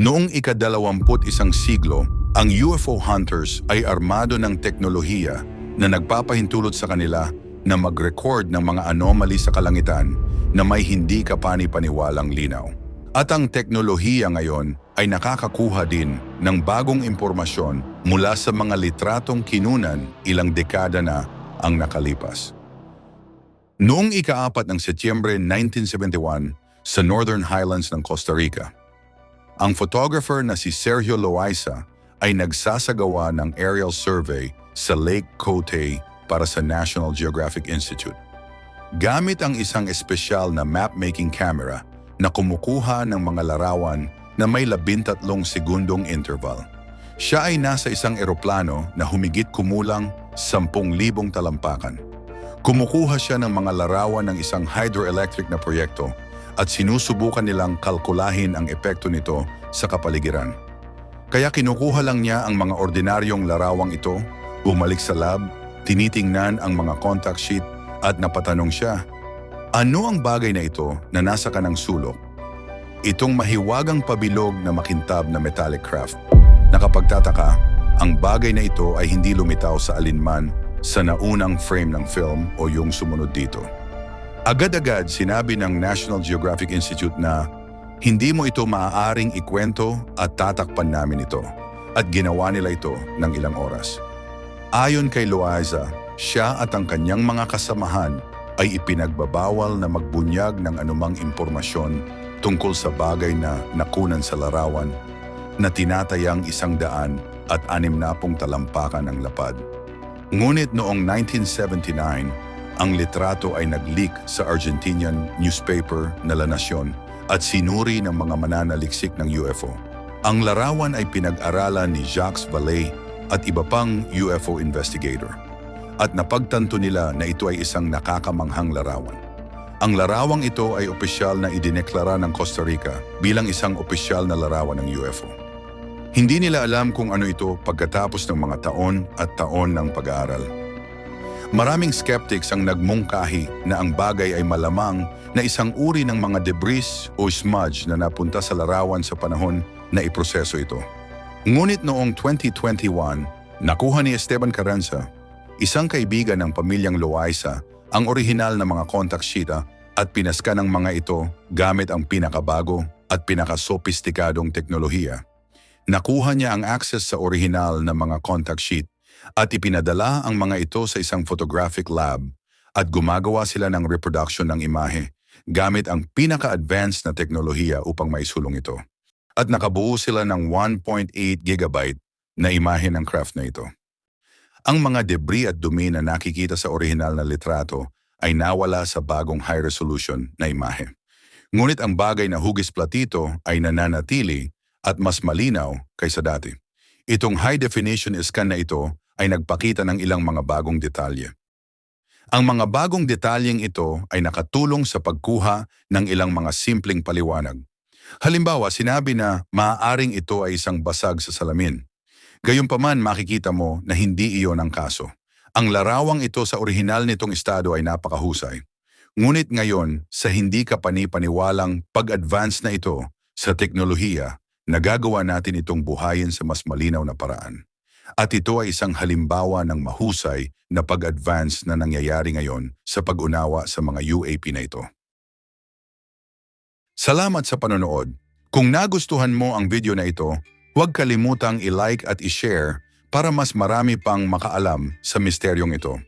Noong ikadalawamput isang siglo, ang UFO hunters ay armado ng teknolohiya na nagpapahintulot sa kanila na mag-record ng mga anomaly sa kalangitan na may hindi kapani-paniwalang linaw. At ang teknolohiya ngayon ay nakakakuha din ng bagong impormasyon mula sa mga litratong kinunan ilang dekada na ang nakalipas. Noong ikaapat ng Setyembre 1971 sa Northern Highlands ng Costa Rica, ang photographer na si Sergio Loaiza ay nagsasagawa ng aerial survey sa Lake Cote para sa National Geographic Institute. Gamit ang isang espesyal na map-making camera na kumukuha ng mga larawan na may labintatlong segundong interval. Siya ay nasa isang eroplano na humigit kumulang 10,000 talampakan. Kumukuha siya ng mga larawan ng isang hydroelectric na proyekto at sinusubukan nilang kalkulahin ang epekto nito sa kapaligiran. Kaya kinukuha lang niya ang mga ordinaryong larawang ito, bumalik sa lab, tinitingnan ang mga contact sheet at napatanong siya, ano ang bagay na ito na nasa kanang sulok? Itong mahiwagang pabilog na makintab na metallic craft. Nakapagtataka, ang bagay na ito ay hindi lumitaw sa alinman sa naunang frame ng film o yung sumunod dito. Agad-agad sinabi ng National Geographic Institute na hindi mo ito maaaring ikwento at tatakpan namin ito at ginawa nila ito ng ilang oras. Ayon kay Loaiza, siya at ang kanyang mga kasamahan ay ipinagbabawal na magbunyag ng anumang impormasyon tungkol sa bagay na nakunan sa larawan na tinatayang isang daan at anim na pong talampakan ang lapad. Ngunit noong 1979, ang litrato ay nag-leak sa Argentinian newspaper na La Nacion at sinuri ng mga mananaliksik ng UFO. Ang larawan ay pinag-aralan ni Jacques Vallée at iba pang UFO investigator. At napagtanto nila na ito ay isang nakakamanghang larawan. Ang larawang ito ay opisyal na idineklara ng Costa Rica bilang isang opisyal na larawan ng UFO. Hindi nila alam kung ano ito pagkatapos ng mga taon at taon ng pag-aaral. Maraming skeptics ang nagmungkahi na ang bagay ay malamang na isang uri ng mga debris o smudge na napunta sa larawan sa panahon na iproseso ito. Ngunit noong 2021, nakuha ni Esteban Carranza, isang kaibigan ng pamilyang Loaiza, ang orihinal na mga contact sheet at pinaska ng mga ito gamit ang pinakabago at pinakasopistikadong teknolohiya. Nakuha niya ang access sa orihinal na mga contact sheet at ipinadala ang mga ito sa isang photographic lab at gumagawa sila ng reproduction ng imahe gamit ang pinaka-advanced na teknolohiya upang maisulong ito. At nakabuo sila ng 1.8 gigabyte na imahe ng craft na ito. Ang mga debris at dumi na nakikita sa orihinal na litrato ay nawala sa bagong high-resolution na imahe. Ngunit ang bagay na hugis platito ay nananatili at mas malinaw kaysa dati. Itong high-definition scan na ito ay nagpakita ng ilang mga bagong detalye. Ang mga bagong detalyeng ito ay nakatulong sa pagkuha ng ilang mga simpleng paliwanag. Halimbawa, sinabi na maaaring ito ay isang basag sa salamin. Gayunpaman makikita mo na hindi iyon ang kaso. Ang larawang ito sa orihinal nitong estado ay napakahusay. Ngunit ngayon, sa hindi ka panipaniwalang pag-advance na ito sa teknolohiya, nagagawa natin itong buhayin sa mas malinaw na paraan. At ito ay isang halimbawa ng mahusay na pag-advance na nangyayari ngayon sa pag-unawa sa mga UAP na ito. Salamat sa panonood. Kung nagustuhan mo ang video na ito, huwag kalimutang i-like at i-share para mas marami pang makaalam sa misteryong ito.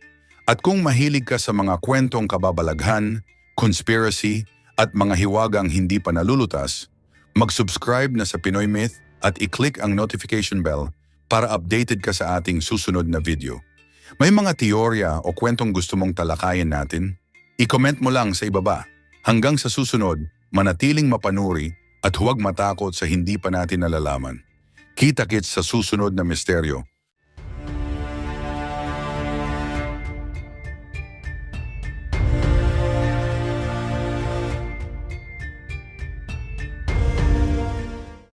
At kung mahilig ka sa mga kwentong kababalaghan, conspiracy, at mga hiwagang hindi pa nalulutas, mag-subscribe na sa Pinoy Myth at i-click ang notification bell para updated ka sa ating susunod na video. May mga teorya o kwentong gusto mong talakayin natin? I-comment mo lang sa ibaba. Hanggang sa susunod, manatiling mapanuri at huwag matakot sa hindi pa natin nalalaman. Kita-kits sa susunod na misteryo